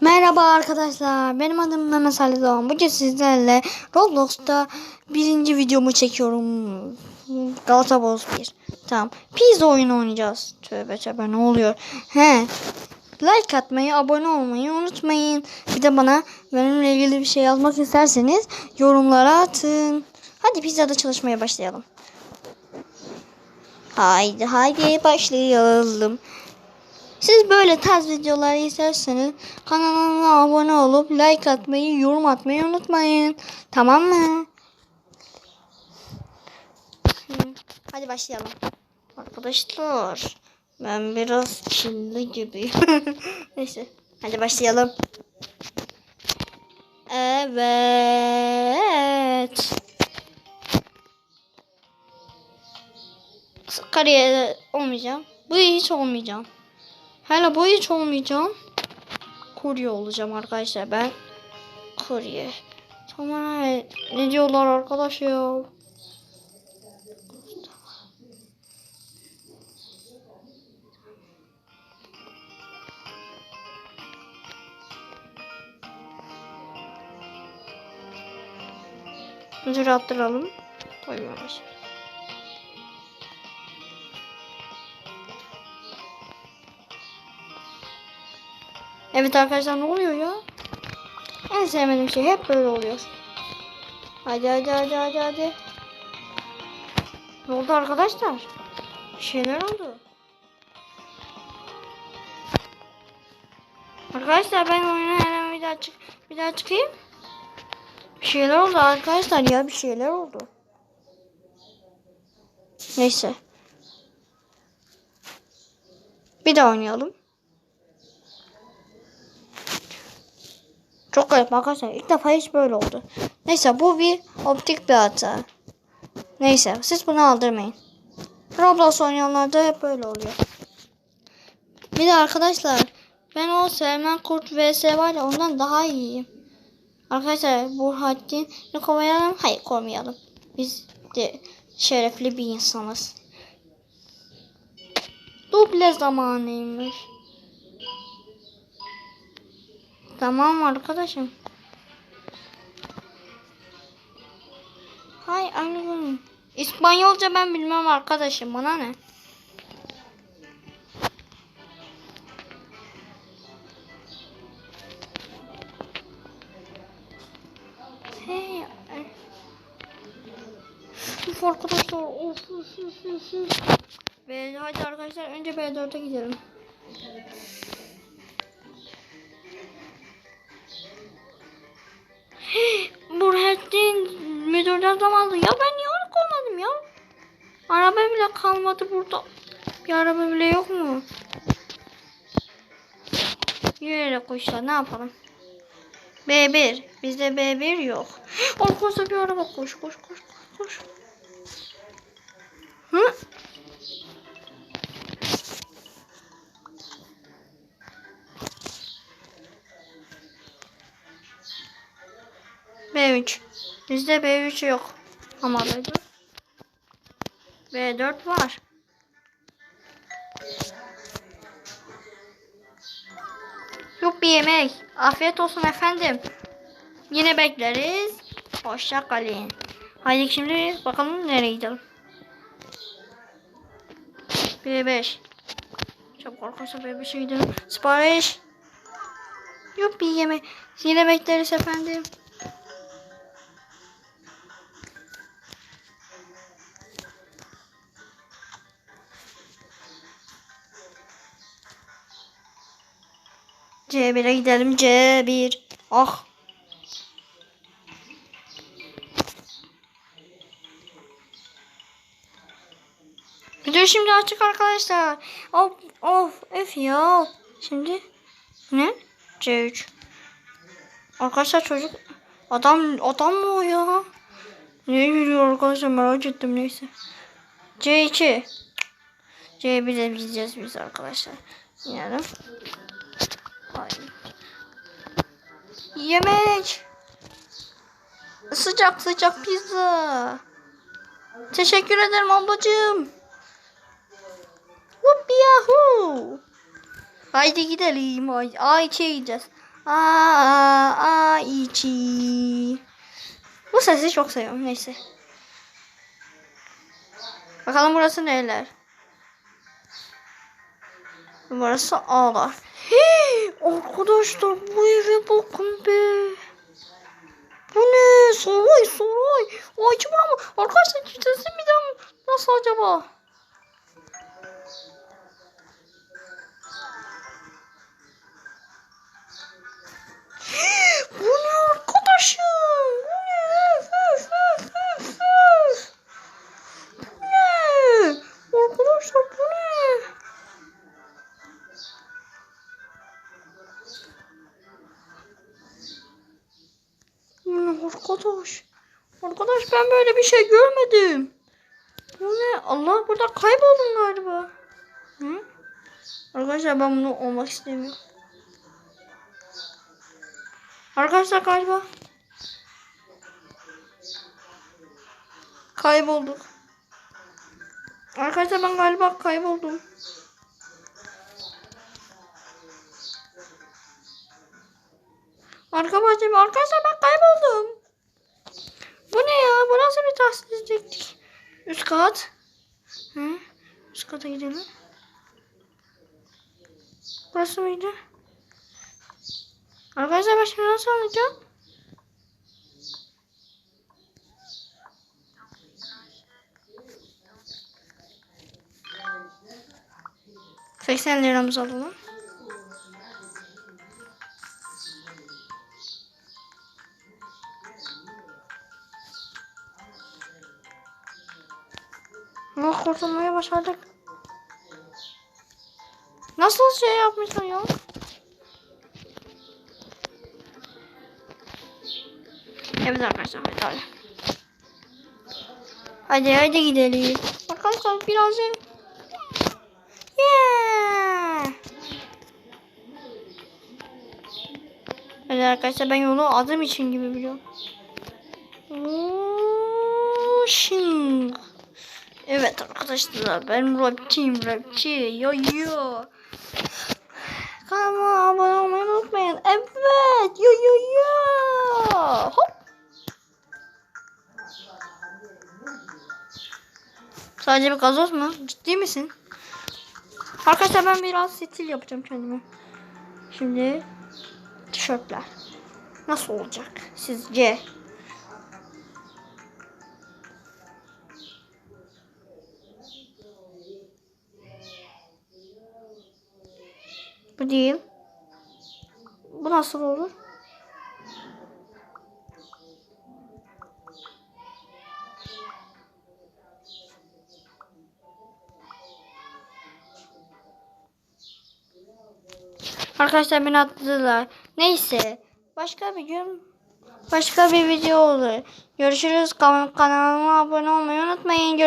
Merhaba arkadaşlar. Benim adım Mehmet Ali Doğan. Bugün sizlerle Roblox'ta birinci videomu çekiyorum. Galata Boz 1. Tamam. Pizza oyunu oynayacağız. Tövbe tövbe ne oluyor? He. Like atmayı, abone olmayı unutmayın. Bir de bana benimle ilgili bir şey yazmak isterseniz yorumlara atın. Hadi pizzada çalışmaya başlayalım. Haydi haydi başlayalım. Siz böyle tarz videolar isterseniz kanalıma abone olup like atmayı, yorum atmayı unutmayın. Tamam mı? Hadi başlayalım. Arkadaşlar ben biraz çilli gibi. Neyse hadi başlayalım. Evet. Kariyer olmayacağım. Bu hiç olmayacağım. Hala bu hiç olmayacağım. Kurye olacağım arkadaşlar ben. Kurye. Tamam ne diyorlar arkadaş ya? Attıralım. Koymamış. Evet arkadaşlar ne oluyor ya? En sevmediğim şey hep böyle oluyor. Hadi hadi hadi hadi hadi. Ne oldu arkadaşlar? Bir şeyler oldu. Arkadaşlar ben oyuna hemen bir daha çık bir daha çıkayım. Bir şeyler oldu arkadaşlar ya bir şeyler oldu. Neyse. Bir daha oynayalım. Çok garip arkadaşlar. İlk defa hiç böyle oldu. Neyse bu bir optik bir hata. Neyse siz bunu aldırmayın. Roblox oynayanlarda hep böyle oluyor. Bir de arkadaşlar ben o Selman Kurt vs var ya ondan daha iyiyim. Arkadaşlar Burhattin ne koyalım? Hayır koymayalım. Biz de şerefli bir insanız. Duble zamanıymış. Tamam arkadaşım. Hay anladım. İspanyolca ben bilmem arkadaşım. Bana ne? Hey. Uf arkadaşlar. Of of of of. hadi arkadaşlar önce B4'e gidelim. Burhattin müdürden zamanlı. Ya ben niye onu kovmadım ya? Araba bile kalmadı burada. Bir araba bile yok mu? Yürüyerek koşlar ne yapalım? B1. Bizde B1 yok. Arkadaşlar bir araba koş koş koş koş. Hı? B3. Bizde B3 yok. Ama B4. B4 var. Yok bir yemek. Afiyet olsun efendim. Yine bekleriz. Hoşça kalın. Haydi şimdi bakalım nereye gidelim. B5. Çabuk arkadaşlar B5'e gidelim. Sipariş. Yok bir yemek. Yine bekleriz efendim. C1'e gidelim. C1. Ah. Video şimdi açık arkadaşlar. Of of öf ya. Şimdi ne? C3. Arkadaşlar çocuk adam adam mı o ya? Ne yürüyor arkadaşlar merak ettim neyse. C2. C1'e gideceğiz biz arkadaşlar. İnelim. Yemek. Sıcak sıcak pizza. Teşekkür ederim ablacığım. Whoop yahoo. Haydi gidelim. Ay, A2'ye gideceğiz. Aa, içi. Bu sesi çok seviyorum. Neyse. Bakalım burası neler? Burası ağlar. Hii, arkadaşlar bu eve bakın be. Bu ne? Saray saray. Acaba mı? Arkadaşlar sesi bir daha nasıl acaba? Arkadaş. Arkadaş ben böyle bir şey görmedim. Bu ne? Allah burada kayboldum galiba. Hı? Arkadaşlar ben bunu olmak istemiyorum. Arkadaşlar galiba kaybolduk. Arkadaşlar ben galiba kayboldum. Arkadaşlar, arkadaşlar ben kayboldum. Bu ne ya? Bu nasıl bir tahsizliktik? Üst kat. Hı? Üst kata gidelim. Burası mıydı? Arkadaşlar ben şimdi nasıl alacağım? Seksen liramızı alalım. Oh kurtulmayı başardık. Nasıl şey yapmışlar ya? Evet arkadaşlar hadi hadi. Hadi gidelim. Arkadaşlar birazcık. Yeah. Evet arkadaşlar ben yolu adım için gibi biliyorum. Washing. Evet arkadaşlar ben rapçiyim rapçi. Yo yo. Kanalıma abone olmayı unutmayın. Evet. Yo yo yo. Hop. Sadece bir gazoz mu? Ciddi misin? Arkadaşlar ben biraz stil yapacağım kendime. Şimdi tişörtler. Nasıl olacak sizce? Bu değil. Bu nasıl olur? Arkadaşlar beni attılar. Neyse. Başka bir gün başka bir video olur. Görüşürüz. Kanalıma abone olmayı unutmayın. Görüşürüz.